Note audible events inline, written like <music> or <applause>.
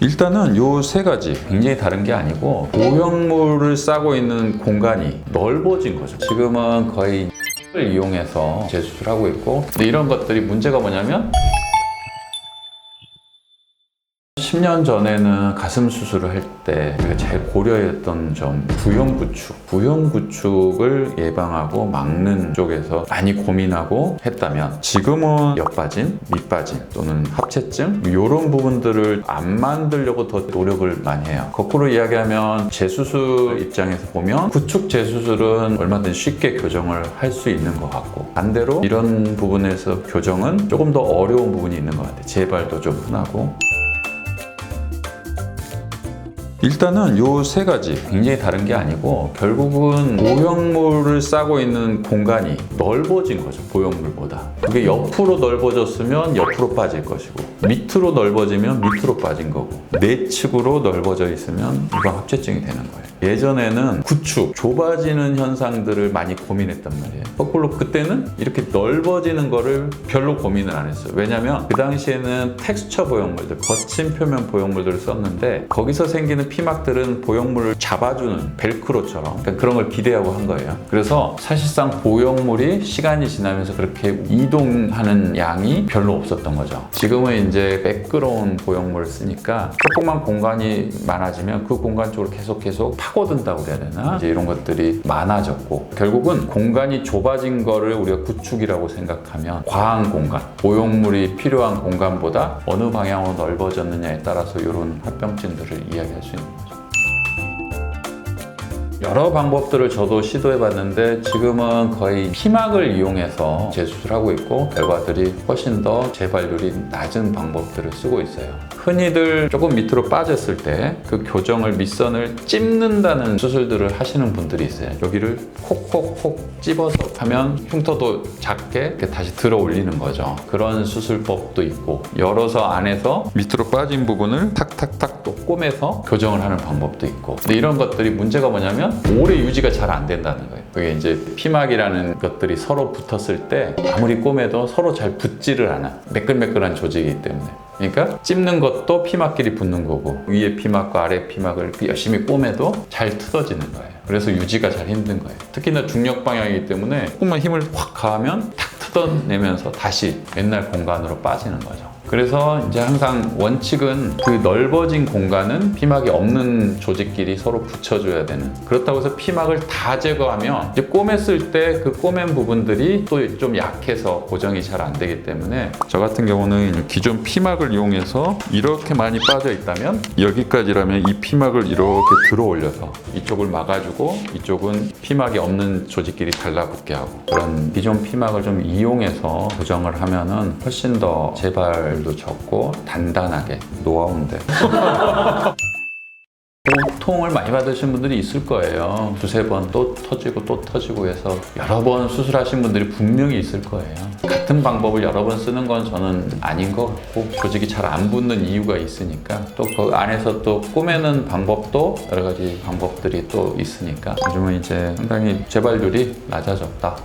일단은 요 세 가지 굉장히 다른 게 아니고 보형물을 싸고 있는 공간이 넓어진 거죠. 지금은 거의 을 이용해서 재수술하고 있고 근데 이런 것들이 문제가 뭐냐면 10년 전에는 가슴 수술을 할 때 제일 고려했던 점 부형 구축, 부형 구축을 예방하고 막는 쪽에서 많이 고민하고 했다면 지금은 옆빠짐, 밑빠짐 또는 합체증 이런 부분들을 안 만들려고 더 노력을 많이 해요. 거꾸로 이야기하면 재수술 입장에서 보면 구축 재수술은 얼마든지 쉽게 교정을 할 수 있는 것 같고 반대로 이런 부분에서 교정은 조금 더 어려운 부분이 있는 것 같아요. 재발도 좀 흔하고 일단은 요 세 가지 굉장히 다른 게 아니고 결국은 보형물을 싸고 있는 공간이 넓어진 거죠 보형물보다. 그게 옆으로 넓어졌으면 옆으로 빠질 것이고 밑으로 넓어지면 밑으로 빠진 거고 내측으로 넓어져 있으면 이거 합체증이 되는 거예요. 예전에는 구축 좁아지는 현상들을 많이 고민했단 말이에요. 거꾸로 그때는 이렇게 넓어지는 거를 별로 고민을 안 했어요. 왜냐면 그 당시에는 텍스처 보형물들 거친 표면 보형물들을 썼는데 거기서 생기는 피막들은 보형물을 잡아주는 벨크로처럼 그런 걸 기대하고 한 거예요. 그래서 사실상 보형물이 시간이 지나면서 그렇게 이동하는 양이 별로 없었던 거죠. 지금은 이제 매끄러운 보형물을 쓰니까 조그만 공간이 많아지면 그 공간 쪽으로 계속 계속 파고든다고 해야 되나? 이제 이런 것들이 많아졌고 결국은 공간이 좁아진 거를 우리가 구축이라고 생각하면 과한 공간 보형물이 필요한 공간보다 어느 방향으로 넓어졌느냐에 따라서 이런 합병증들을 이야기할 수 있는 거죠. 여러 방법들을 저도 시도해 봤는데 지금은 거의 피막을 이용해서 재수술 하고 있고 결과들이 훨씬 더 재발률이 낮은 방법들을 쓰고 있어요. 흔히들 조금 밑으로 빠졌을 때 그 교정을 밑선을 찝는다는 수술들을 하시는 분들이 있어요. 여기를 콕콕콕 찝어서 하면 흉터도 작게 다시 들어 올리는 거죠. 그런 수술법도 있고 열어서 안에서 밑으로 빠진 부분을 탁탁탁 또 꼬매서 교정을 하는 방법도 있고 근데 이런 것들이 문제가 뭐냐면 오래 유지가 잘 안 된다는 거예요. 그게 이제 피막이라는 것들이 서로 붙었을 때 아무리 꼬매도 서로 잘 붙지를 않아. 매끌매끌한 조직이기 때문에. 그러니까 찝는 것도 피막끼리 붙는 거고 위에 피막과 아래 피막을 열심히 꼬매도 잘 틀어지는 거예요. 그래서 유지가 잘 힘든 거예요. 특히나 중력 방향이기 때문에 조금만 힘을 확 가하면 탁 뜯어내면서 다시 옛날 공간으로 빠지는 거죠. 그래서 이제 항상 원칙은 그 넓어진 공간은 피막이 없는 조직끼리 서로 붙여줘야 되는. 그렇다고 해서 피막을 다 제거하면 이제 꼬맸을 때 그 꼬맨 부분들이 또 좀 약해서 고정이 잘 안 되기 때문에 저 같은 경우는 기존 피막을 이용해서 이렇게 많이 빠져 있다면 여기까지라면 이 피막을 이렇게 들어 올려서 이쪽을 막아주고 이쪽은 피막이 없는 조직끼리 달라붙게 하고 그런 기존 피막을 좀 이용해서 고정을 하면은 훨씬 더 재발 도 적고 단단하게 노하우인데 <laughs> 고통을 많이 받으신 분들이 있을 거예요. 두세 번 또 터지고 또 터지고 해서 여러 번 수술하신 분들이 분명히 있을 거예요. 같은 방법을 여러 번 쓰는 건 저는 아닌 것 같고 조직이 잘 안 붙는 이유가 있으니까 또 그 안에서 또 꼬매는 방법도 여러 가지 방법들이 또 있으니까 요즘은 이제 상당히 재발률이 낮아졌다.